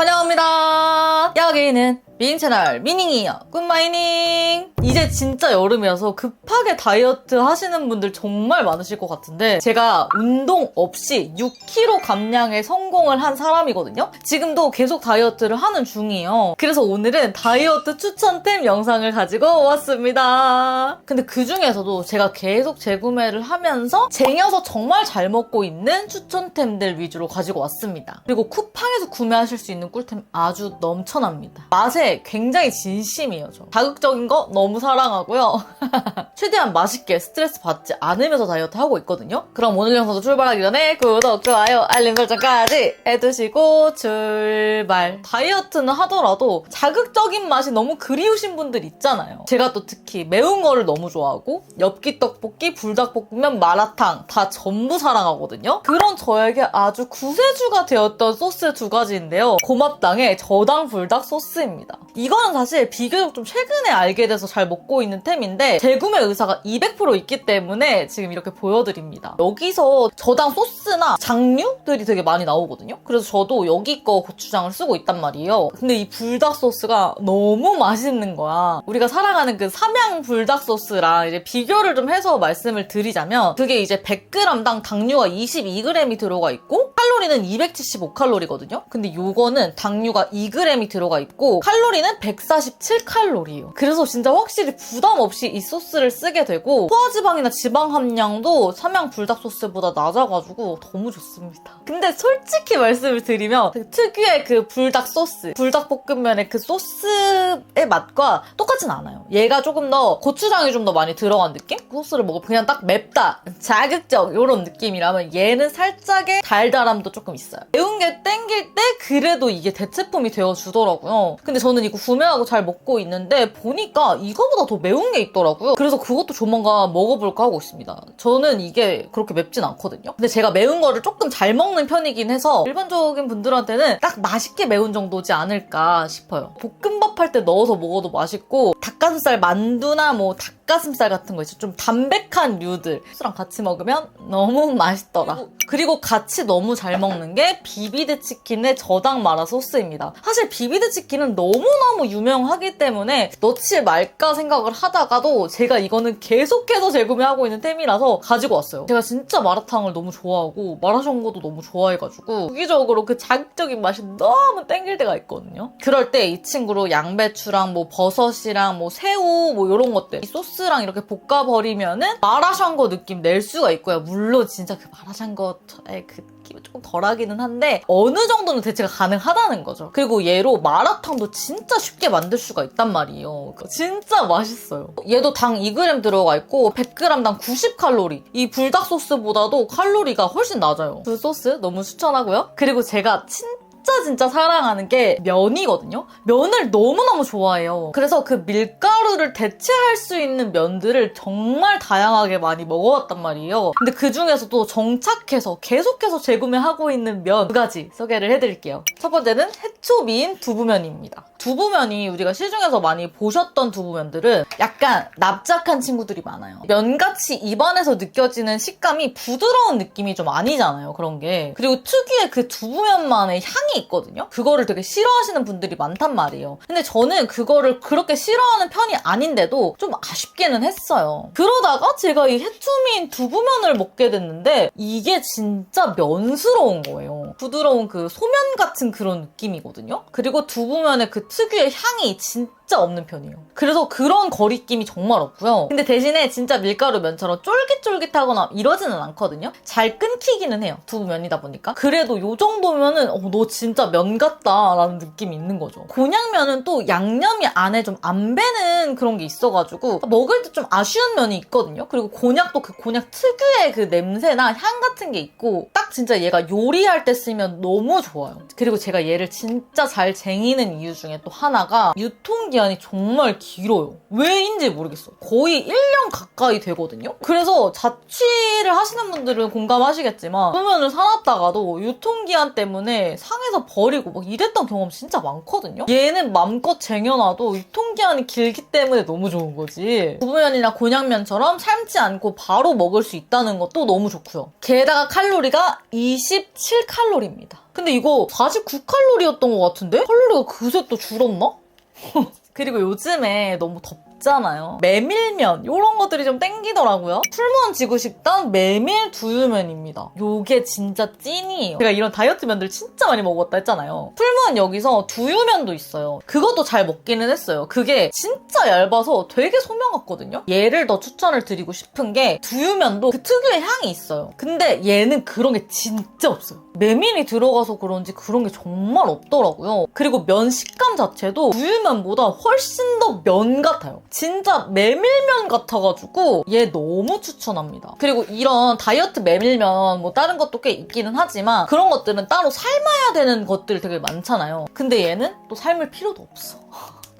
환영합니다. 여기는 미인 채널 미닝이요. 굿마이닝. 이제 진짜 여름이어서 급하게 다이어트 하시는 분들 정말 많으실 것 같은데 제가 운동 없이 6kg 감량에 성공을 한 사람이거든요. 지금도 계속 다이어트를 하는 중이에요. 그래서 오늘은 다이어트 추천템 영상을 가지고 왔습니다. 근데 그 중에서도 제가 계속 재구매를 하면서 쟁여서 정말 잘 먹고 있는 추천템들 위주로 가지고 왔습니다. 그리고 쿠팡에서 구매하실 수 있는 꿀템 아주 넘쳐납니다. 맛에 굉장히 진심이에요, 저. 자극적인 거 너무 사랑하고요. 최대한 맛있게 스트레스 받지 않으면서 다이어트 하고 있거든요. 그럼 오늘 영상도 출발하기 전에 구독, 좋아요, 알림 설정까지 해두시고 출발. 다이어트는 하더라도 자극적인 맛이 너무 그리우신 분들 있잖아요. 제가 또 특히 매운 거를 너무 좋아하고 엽기 떡볶이, 불닭볶음면, 마라탕 다 전부 사랑하거든요. 그런 저에게 아주 구세주가 되었던 소스 두 가지인데요. 고맙당의 저당 불닭 소스입니다. 이거는 사실 비교적 좀 최근에 알게 돼서 잘 먹고 있는 템인데 재구매 의사가 200% 있기 때문에 지금 이렇게 보여드립니다. 여기서 저당 소스나 장류들이 되게 많이 나오거든요. 그래서 저도 여기 거 고추장을 쓰고 있단 말이에요. 근데 이 불닭 소스가 너무 맛있는 거야. 우리가 사랑하는 그 삼양 불닭 소스랑 이제 비교를 좀 해서 말씀을 드리자면 그게 이제 100g당 당류가 22g이 들어가 있고 칼로리는 275칼로리거든요. 근데 요거는 당류가 2g이 들어가 있고 칼로리 는 147칼로리예요. 그래서 진짜 확실히 부담 없이 이 소스를 쓰게 되고 포화지방이나 지방 함량도 삼양 불닭 소스보다 낮아가지고 너무 좋습니다. 근데 솔직히 말씀을 드리면 그 특유의 그 불닭 소스, 불닭 볶음면의 그 소스의 맛과 똑같진 않아요. 얘가 조금 더 고추장이 좀 더 많이 들어간 느낌? 그 소스를 먹으면 그냥 딱 맵다, 자극적 이런 느낌이라면 얘는 살짝의 달달함도 조금 있어요. 매운 게 땡길 때 그래도 이게 대체품이 되어주더라고요. 근데 저는 이거 구매하고 잘 먹고 있는데 보니까 이거보다 더 매운 게 있더라고요. 그래서 그것도 조만간 먹어볼까 하고 있습니다. 저는 이게 그렇게 맵진 않거든요. 근데 제가 매운 거를 조금 잘 먹는 편이긴 해서 일반적인 분들한테는 딱 맛있게 매운 정도지 않을까 싶어요. 볶음밥 할 때 넣어서 먹어도 맛있고 닭가슴살 만두나 뭐 닭 가슴살 같은 거 있죠. 좀 담백한 류들 소스랑 같이 먹으면 너무 맛있더라. 그리고 같이 너무 잘 먹는 게 비비드 치킨의 저당 마라 소스입니다. 사실 비비드 치킨은 너무너무 유명하기 때문에 넣지 말까 생각을 하다가도 제가 이거는 계속해서 재구매하고 있는 템이라서 가지고 왔어요. 제가 진짜 마라탕을 너무 좋아하고 마라샹궈도 너무 좋아해가지고 주기적으로 그 자극적인 맛이 너무 땡길 때가 있거든요. 그럴 때 이 친구로 양배추랑 뭐 버섯이랑 뭐 새우 뭐 이런 것들 이 소스 랑 이렇게 볶아버리면은 마라샹궈 느낌 낼 수가 있고요. 물론 진짜 그 마라샹궈의 그 느낌이 조금 덜하기는 한데 어느 정도는 대체가 가능하다는 거죠. 그리고 얘로 마라탕도 진짜 쉽게 만들 수가 있단 말이에요. 진짜 맛있어요. 얘도 당 2g 들어가 있고 100g당 90칼로리. 이 불닭 소스보다도 칼로리가 훨씬 낮아요. 그 소스 너무 추천하고요. 그리고 제가 진짜 진짜 진짜 사랑하는 게 면이거든요. 면을 너무너무 좋아해요. 그래서 그 밀가루를 대체할 수 있는 면들을 정말 다양하게 많이 먹어왔단 말이에요. 근데 그 중에서도 정착해서 계속해서 재구매하고 있는 면 두 가지 소개를 해드릴게요. 첫 번째는 해초 미인 두부면입니다. 두부면이 우리가 시중에서 많이 보셨던 두부면들은 약간 납작한 친구들이 많아요. 면같이 입안에서 느껴지는 식감이 부드러운 느낌이 좀 아니잖아요. 그런 게. 그리고 특유의 그 두부면만의 향이 있거든요. 그거를 되게 싫어하시는 분들이 많단 말이에요. 근데 저는 그거를 그렇게 싫어하는 편이 아닌데도 좀 아쉽기는 했어요. 그러다가 제가 이 해초미인 두부면을 먹게 됐는데 이게 진짜 면스러운 거예요. 부드러운 그 소면 같은 그런 느낌이거든요. 그리고 두부면의 그 특유의 향이 진짜 없는 편이에요. 그래서 그런 거리낌이 정말 없고요. 근데 대신에 진짜 밀가루 면처럼 쫄깃쫄깃하거나 이러지는 않거든요. 잘 끊기기는 해요. 두부 면이다 보니까. 그래도 요 정도면은 어, 너 진짜 면 같다라는 느낌이 있는 거죠. 곤약면은 또 양념이 안에 좀 안 배는 그런 게 있어가지고 먹을 때 좀 아쉬운 면이 있거든요. 그리고 곤약도 그 곤약 특유의 그 냄새나 향 같은 게 있고 딱 진짜 얘가 요리할 때 쓰면 너무 좋아요. 그리고 제가 얘를 진짜 잘 쟁이는 이유 중에 또 하나가 유통기한 이 정말 길어요. 왜인지 모르겠어. 거의 1년 가까이 되거든요. 그래서 자취를 하시는 분들은 공감하시겠지만 소면을 사놨다가도 유통기한 때문에 상해서 버리고 막 이랬던 경험 진짜 많거든요. 얘는 맘껏 쟁여놔도 유통기한이 길기 때문에 너무 좋은 거지. 두부면이나 곤약면처럼 삶지 않고 바로 먹을 수 있다는 것도 너무 좋고요. 게다가 칼로리가 27칼로리입니다. 근데 이거 49칼로리였던 것 같은데? 칼로리가 그새 또 줄었나? 그리고 요즘에 너무 덥잖아요. 메밀면 이런 것들이 좀 땡기더라고요. 풀무원 지구 식단 메밀 두유면입니다. 요게 진짜 찐이에요. 제가 이런 다이어트 면들 진짜 많이 먹었다 했잖아요. 풀무원 여기서 두유면도 있어요. 그것도 잘 먹기는 했어요. 그게 진짜 얇아서 되게 소명 같거든요. 얘를 더 추천을 드리고 싶은 게 두유면도 그 특유의 향이 있어요. 근데 얘는 그런 게 진짜 없어요. 메밀이 들어가서 그런지 그런 게 정말 없더라고요. 그리고 면 식감 자체도 두유면보다 훨씬 더 면 같아요. 진짜 메밀면 같아가지고 얘 너무 추천합니다. 그리고 이런 다이어트 메밀면 뭐 다른 것도 꽤 있기는 하지만 그런 것들은 따로 삶아야 되는 것들 되게 많잖아요. 근데 얘는 또 삶을 필요도 없어.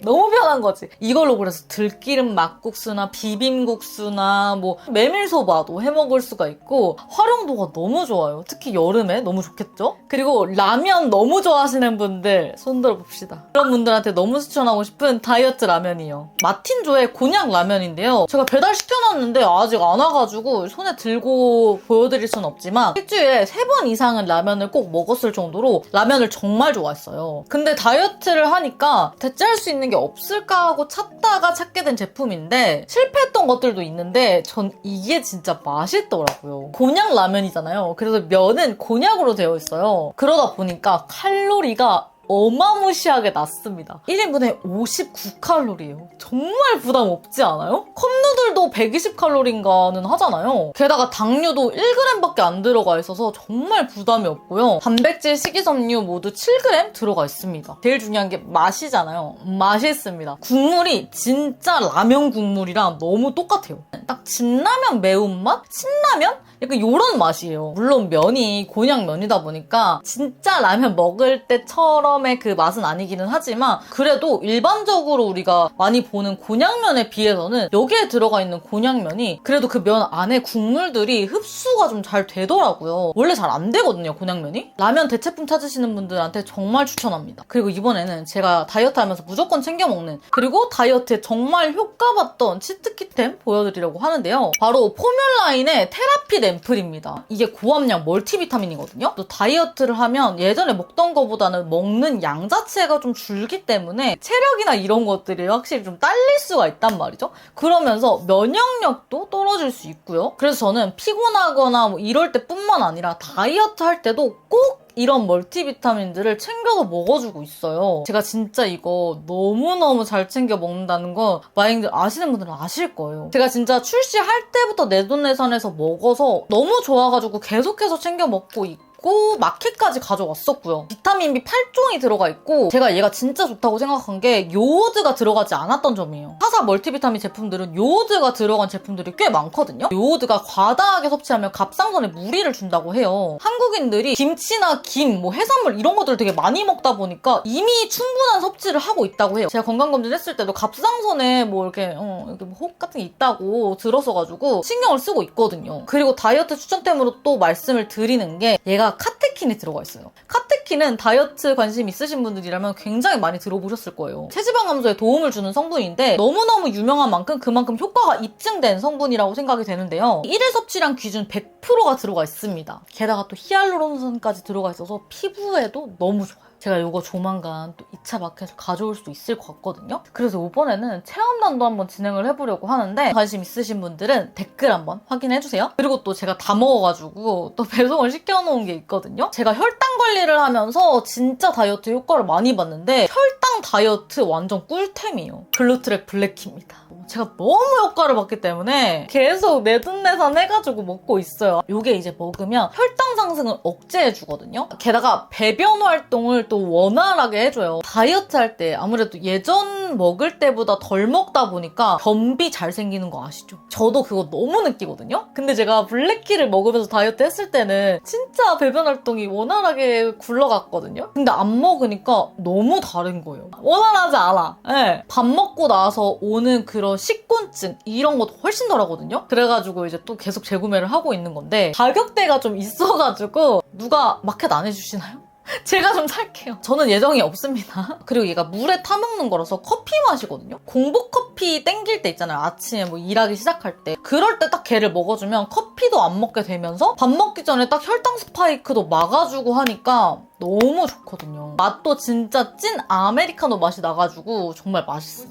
너무 편한 거지. 이걸로 그래서 들기름 막국수나 비빔국수나 뭐 메밀소바도 해 먹을 수가 있고 활용도가 너무 좋아요. 특히 여름에 너무 좋겠죠? 그리고 라면 너무 좋아하시는 분들 손 들어 봅시다. 그런 분들한테 너무 추천하고 싶은 다이어트 라면이요. 마틴조의 곤약 라면인데요. 제가 배달 시켜놨는데 아직 안 와가지고 손에 들고 보여드릴 순 없지만 일주일에 세 번 이상은 라면을 꼭 먹었을 정도로 라면을 정말 좋아했어요. 근데 다이어트를 하니까 대체할 수 있는 게 없을까 하고 찾다가 찾게 된 제품인데 실패했던 것들도 있는데 전 이게 진짜 맛있더라고요. 곤약 라면이잖아요. 그래서 면은 곤약으로 되어 있어요. 그러다 보니까 칼로리가 어마무시하게 낮습니다. 1인분에 59칼로리예요. 정말 부담 없지 않아요? 컵누들도 120칼로리인가는 하잖아요. 게다가 당류도 1g밖에 안 들어가 있어서 정말 부담이 없고요. 단백질, 식이섬유 모두 7g 들어가 있습니다. 제일 중요한 게 맛이잖아요. 맛있습니다. 국물이 진짜 라면 국물이랑 너무 똑같아요. 딱 진라면 매운맛? 신라면? 약간 이런 맛이에요. 물론 면이 곤약면이다 보니까 진짜 라면 먹을 때처럼 의그 맛은 아니기는 하지만 그래도 일반적으로 우리가 많이 보는 곤약면에 비해서는 여기에 들어가 있는 곤약면이 그래도 그 면 안에 국물들이 흡수가 좀 잘 되더라고요. 원래 잘 안 되거든요, 곤약면이. 라면 대체품 찾으시는 분들한테 정말 추천합니다. 그리고 이번에는 제가 다이어트 하면서 무조건 챙겨 먹는 그리고 다이어트에 정말 효과 봤던 치트키템 보여드리려고 하는데요. 바로 포뮬라인의 테라피 앰플입니다. 이게 고함량 멀티비타민이거든요. 또 다이어트를 하면 예전에 먹던 것보다는 먹는 양 자체가 좀 줄기 때문에 체력이나 이런 것들이 확실히 좀 딸릴 수가 있단 말이죠. 그러면서 면역력도 떨어질 수 있고요. 그래서 저는 피곤하거나 뭐 이럴 때뿐만 아니라 다이어트 할 때도 꼭 이런 멀티비타민들을 챙겨서 먹어주고 있어요. 제가 진짜 이거 너무너무 잘 챙겨 먹는다는 거 마인들 아시는 분들은 아실 거예요. 제가 진짜 출시할 때부터 내돈내산해서 먹어서 너무 좋아가지고 계속해서 챙겨 먹고 있고 있고 마켓까지 가져왔었고요. 비타민 B 8종이 들어가 있고 제가 얘가 진짜 좋다고 생각한 게 요오드가 들어가지 않았던 점이에요. 타사 멀티비타민 제품들은 요오드가 들어간 제품들이 꽤 많거든요. 요오드가 과다하게 섭취하면 갑상선에 무리를 준다고 해요. 한국인들이 김치나 김, 뭐 해산물 이런 것들을 되게 많이 먹다 보니까 이미 충분한 섭취를 하고 있다고 해요. 제가 건강검진 했을 때도 갑상선에 뭐 이렇게 어, 이렇게 뭐 혹 같은 게 있다고 들어서가지고 신경을 쓰고 있거든요. 그리고 다이어트 추천템으로 또 말씀을 드리는 게 얘가 카테킨이 들어가 있어요. 카테킨은 다이어트 관심 있으신 분들이라면 굉장히 많이 들어보셨을 거예요. 체지방 감소에 도움을 주는 성분인데 너무너무 유명한 만큼 그만큼 효과가 입증된 성분이라고 생각이 되는데요. 1일 섭취량 기준 100%가 들어가 있습니다. 게다가 또 히알루론산까지 들어가 있어서 피부에도 너무 좋아요. 제가 이거 조만간 또 2차 마켓을 가져올 수 있을 것 같거든요. 그래서 이번에는 체험단도 한번 진행을 해보려고 하는데 관심 있으신 분들은 댓글 한번 확인해주세요. 그리고 또 제가 다 먹어가지고 또 배송을 시켜놓은 게 있거든요. 제가 혈당 관리를 하면서 진짜 다이어트 효과를 많이 봤는데 혈 당 다이어트 완전 꿀템이에요. 글루트랙 블랙키입니다. 제가 너무 효과를 봤기 때문에 계속 내돈내산 해가지고 먹고 있어요. 이게 이제 먹으면 혈당 상승을 억제해주거든요. 게다가 배변 활동을 또 원활하게 해줘요. 다이어트 할 때 아무래도 예전 먹을 때보다 덜 먹다 보니까 변비 잘 생기는 거 아시죠? 저도 그거 너무 느끼거든요? 근데 제가 블랙키를 먹으면서 다이어트 했을 때는 진짜 배변 활동이 원활하게 굴러갔거든요? 근데 안 먹으니까 너무 다른 거예요. 원활하지 않아. 네. 밥 먹고 나서 오는 그런 식곤증 이런 것도 훨씬 덜하거든요? 그래가지고 이제 또 계속 재구매를 하고 있는 건데 가격대가 좀 있어가지고 누가 마켓 안 해주시나요? 제가 좀 살게요. 저는 예정이 없습니다. 그리고 얘가 물에 타먹는 거라서 커피 맛이거든요. 공복 커피 땡길 때 있잖아요. 아침에 뭐 일하기 시작할 때. 그럴 때 딱 걔를 먹어주면 커피도 안 먹게 되면서 밥 먹기 전에 딱 혈당 스파이크도 막아주고 하니까 너무 좋거든요. 맛도 진짜 찐 아메리카노 맛이 나가지고 정말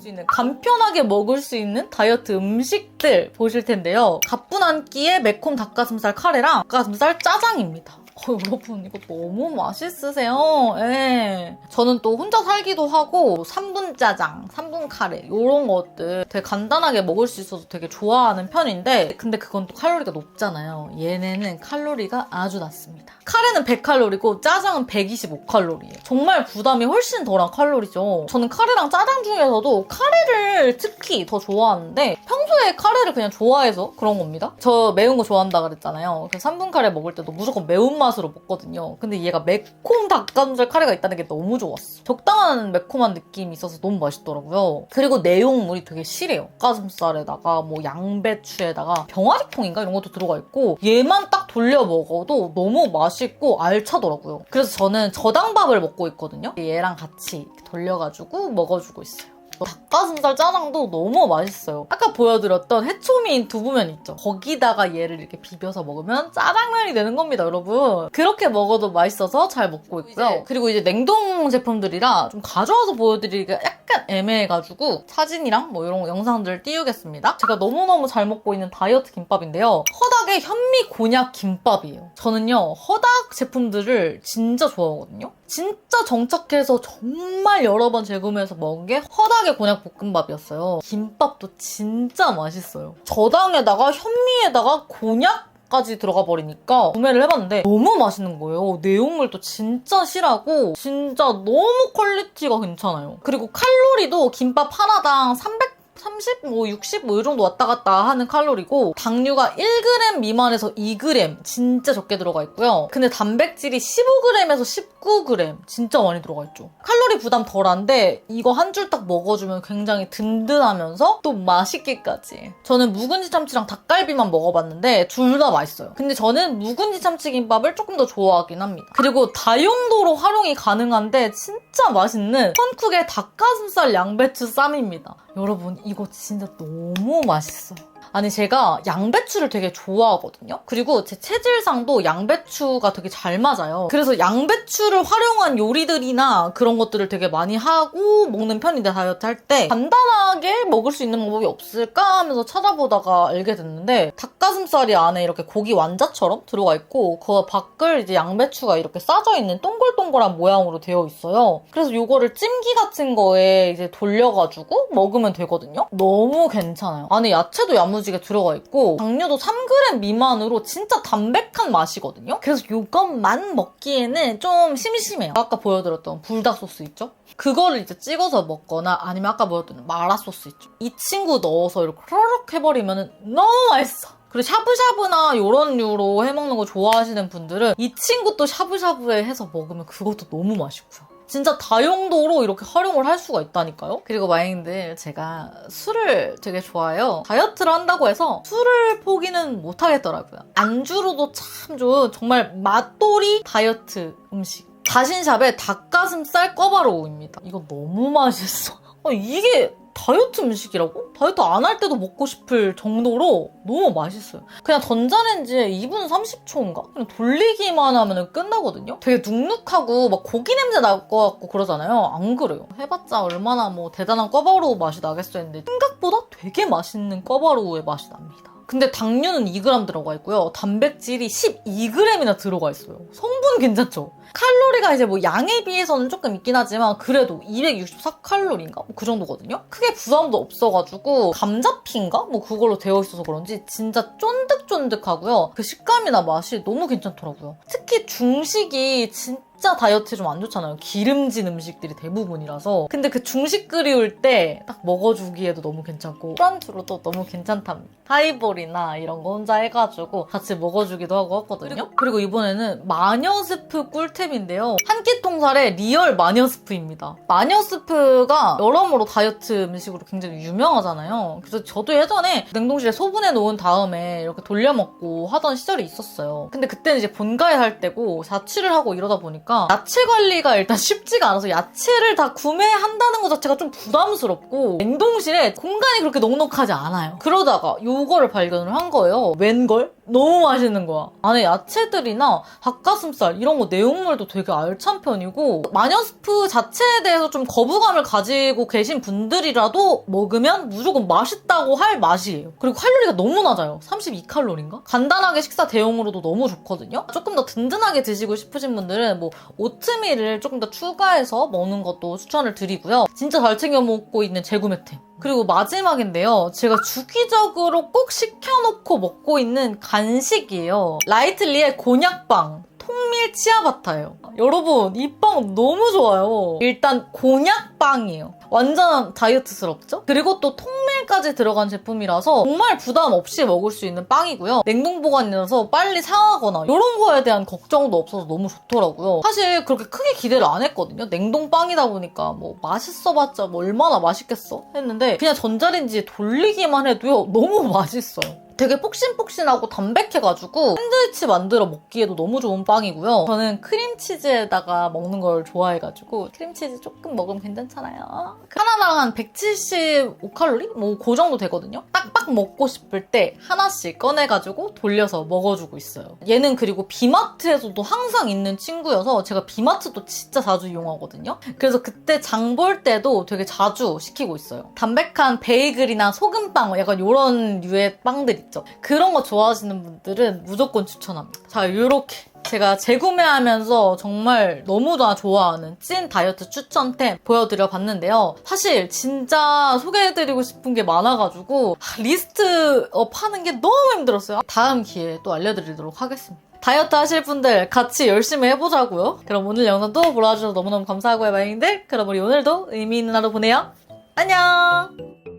있는 간편하게 먹을 수 있는 다이어트 음식들 보실 텐데요. 가뿐 한 끼에 매콤 닭가슴살 카레랑 닭가슴살 짜장입니다. 어, 여러분 이거 너무 맛있으세요. 예. 저는 또 혼자 살기도 하고 3분 짜장, 3분 카레 이런 것들 되게 간단하게 먹을 수 있어서 되게 좋아하는 편인데 근데 그건 또 칼로리가 높잖아요. 얘네는 칼로리가 아주 낮습니다. 카레는 100칼로리고 짜장은 125칼로리예요. 정말 부담이 훨씬 덜한 칼로리죠. 저는 카레랑 짜장 중에서도 카레를 특히 더 좋아하는데 평소에 카레를 그냥 좋아해서 그런 겁니다. 저 매운 거 좋아한다 그랬잖아요. 그래서 3분 카레 먹을 때도 무조건 매운맛 으로 먹거든요. 근데 얘가 매콤 닭가슴살 카레가 있다는 게 너무 좋았어. 적당한 매콤한 느낌이 있어서 너무 맛있더라고요. 그리고 내용물이 되게 실해요. 가슴살에다가 뭐 양배추에다가 병아리콩인가 이런 것도 들어가 있고 얘만 딱 돌려 먹어도 너무 맛있고 알차더라고요. 그래서 저는 저당밥을 먹고 있거든요. 얘랑 같이 돌려가지고 먹어주고 있어요. 닭가슴살 짜장도 너무 맛있어요. 아까 보여드렸던 해초미인 두부면 있죠. 거기다가 얘를 이렇게 비벼서 먹으면 짜장면이 되는 겁니다, 여러분. 그렇게 먹어도 맛있어서 잘 먹고 있고요. 그리고 이제 냉동 제품들이라 좀 가져와서 보여드리기가 약간 애매해가지고 사진이랑 뭐 이런 영상들 띄우겠습니다. 제가 너무너무 잘 먹고 있는 다이어트 김밥인데요. 허닥의 현미 곤약 김밥이에요. 저는요, 허닥 제품들을 진짜 좋아하거든요. 진짜 정착해서 정말 여러 번 재구매해서 먹은 게 허닥의 곤약 볶음밥이었어요. 김밥도 진짜 맛있어요. 저당에다가 현미에다가 곤약 까지 들어가 버리니까 구매를 해봤는데 너무 맛있는 거예요. 내용물도 진짜 실하고 진짜 너무 퀄리티가 괜찮아요. 그리고 칼로리도 김밥 하나당 300 30, 뭐 60, 뭐 이 정도 왔다 갔다 하는 칼로리고 당류가 1g 미만에서 2g 진짜 적게 들어가 있고요. 근데 단백질이 15g에서 19g 진짜 많이 들어가 있죠. 칼로리 부담 덜한데 이거 한 줄 딱 먹어주면 굉장히 든든하면서 또 맛있기까지. 저는 묵은지 참치랑 닭갈비만 먹어봤는데 둘 다 맛있어요. 근데 저는 묵은지 참치 김밥을 조금 더 좋아하긴 합니다. 그리고 다용도로 활용이 가능한데 진짜 맛있는 펀쿡의 닭가슴살 양배추 쌈입니다. 여러분 이거 진짜 너무 맛있어요. 아니 제가 양배추를 되게 좋아하거든요. 그리고 제 체질상도 양배추가 되게 잘 맞아요. 그래서 양배추를 활용한 요리들이나 그런 것들을 되게 많이 하고 먹는 편인데 다이어트 할 때 간단하게 먹을 수 있는 방법이 없을까 하면서 찾아보다가 알게 됐는데 닭가슴살이 안에 이렇게 고기 완자처럼 들어가 있고 그 밖을 이제 양배추가 이렇게 싸져 있는 동글동글한 모양으로 되어 있어요. 그래서 요거를 찜기 같은 거에 이제 돌려가지고 먹으면 되거든요. 너무 괜찮아요. 안에 야채도 야무 야무지게 들어가 있고 당류도 3g 미만으로 진짜 담백한 맛이거든요. 그래서 이것만 먹기에는 좀 심심해요. 아까 보여드렸던 불닭 소스 있죠? 그거를 이제 찍어서 먹거나 아니면 아까 보여드린 마라 소스 있죠? 이 친구 넣어서 이렇게 호로록 해버리면 너무 맛있어. 그리고 샤브샤브나 이런 류로 해먹는 거 좋아하시는 분들은 이 친구 또 샤브샤브에 해서 먹으면 그것도 너무 맛있고요. 진짜 다용도로 이렇게 활용을 할 수가 있다니까요? 그리고 마인드 제가 술을 되게 좋아해요. 다이어트를 한다고 해서 술을 포기는 못 하겠더라고요. 안주로도 참 좋은 정말 맛돌이 다이어트 음식. 다신샵의 닭가슴살 꿔바로우입니다. 이거 너무 맛있어. 어, 이게 다이어트 음식이라고? 다이어트 안 할 때도 먹고 싶을 정도로 너무 맛있어요. 그냥 전자레인지에 2분 30초인가? 그냥 돌리기만 하면 끝나거든요? 되게 눅눅하고 막 고기 냄새 날 것 같고 그러잖아요. 안 그래요. 해봤자 얼마나 뭐 대단한 꿔바로우 맛이 나겠어 했는데 생각보다 되게 맛있는 꿔바로우의 맛이 납니다. 근데 당류는 2g 들어가 있고요. 단백질이 12g이나 들어가 있어요. 성분 괜찮죠? 칼로리가 이제 뭐 양에 비해서는 조금 있긴 하지만 그래도 264칼로리인가? 뭐 그 정도거든요? 크게 부담도 없어가지고 감자피인가? 뭐 그걸로 되어 있어서 그런지 진짜 쫀득쫀득하고요. 그 식감이나 맛이 너무 괜찮더라고요. 특히 중식이 진짜 진짜 다이어트에 좀안 좋잖아요. 기름진 음식들이 대부분이라서. 근데 그 중식 끓이울 때 딱 먹어주기에도 너무 괜찮고 술안주로도 너무 괜찮답니다. 하이볼이나 이런 거 혼자 해가지고 같이 먹어주기도 하고 했거든요. 그리고 이번에는 마녀 스프 꿀 템인데요. 한 끼 통살의 리얼 마녀 스프입니다. 마녀 스프가 여러모로 다이어트 음식으로 굉장히 유명하잖아요. 그래서 저도 예전에 냉동실에 소분해 놓은 다음에 이렇게 돌려 먹고 하던 시절이 있었어요. 근데 그때는 이제 본가에 살 때고 자취를 하고 이러다 보니까 야채 관리가 일단 쉽지가 않아서 야채를 다 구매한다는 것 자체가 좀 부담스럽고 냉동실에 공간이 그렇게 넉넉하지 않아요. 그러다가 요거를 발견을 한 거예요. 웬걸? 너무 맛있는 거야. 안에 야채들이나 닭가슴살 이런 거 내용물도 되게 알찬 편이고 마녀스프 자체에 대해서 좀 거부감을 가지고 계신 분들이라도 먹으면 무조건 맛있다고 할 맛이에요. 그리고 칼로리가 너무 낮아요. 32칼로리인가? 간단하게 식사 대용으로도 너무 좋거든요. 조금 더 든든하게 드시고 싶으신 분들은 뭐 오트밀을 조금 더 추가해서 먹는 것도 추천을 드리고요. 진짜 잘 챙겨 먹고 있는 재구매템. 그리고 마지막인데요. 제가 주기적으로 꼭 시켜놓고 먹고 있는 간식이에요. 라이틀리의 곤약빵. 통밀 치아바타예요. 여러분, 이 빵 너무 좋아요. 일단 곤약빵이에요. 완전 다이어트스럽죠? 그리고 또 통밀 까지 들어간 제품이라서 정말 부담 없이 먹을 수 있는 빵이고요. 냉동 보관이라서 빨리 상하거나 이런 거에 대한 걱정도 없어서 너무 좋더라고요. 사실 그렇게 크게 기대를 안 했거든요. 냉동 빵이다 보니까 뭐 맛있어봤자 뭐 얼마나 맛있겠어 했는데 그냥 전자레인지에 돌리기만 해도요 너무 맛있어요. 되게 폭신폭신하고 담백해가지고 샌드위치 만들어 먹기에도 너무 좋은 빵이고요. 저는 크림치즈에다가 먹는 걸 좋아해가지고 크림치즈 조금 먹으면 괜찮잖아요. 하나당 한 175칼로리? 뭐 그 정도 되거든요. 딱딱 먹고 싶을 때 하나씩 꺼내가지고 돌려서 먹어주고 있어요. 얘는 그리고 비마트에서도 항상 있는 친구여서 제가 비마트도 진짜 자주 이용하거든요. 그래서 그때 장 볼 때도 되게 자주 시키고 있어요. 담백한 베이글이나 소금빵 약간 이런 류의 빵들 있죠. 그런 거 좋아하시는 분들은 무조건 추천합니다. 자, 이렇게 제가 재구매하면서 정말 너무나 좋아하는 찐 다이어트 추천템 보여드려 봤는데요. 사실 진짜 소개해드리고 싶은 게 많아가지고 아, 리스트업 하는 게 너무 힘들었어요. 다음 기회에 또 알려드리도록 하겠습니다. 다이어트 하실 분들 같이 열심히 해보자고요. 그럼 오늘 영상도 보러 와주셔서 너무너무 감사하고요, 마인들. 그럼 우리 오늘도 의미 있는 하루 보내요. 안녕!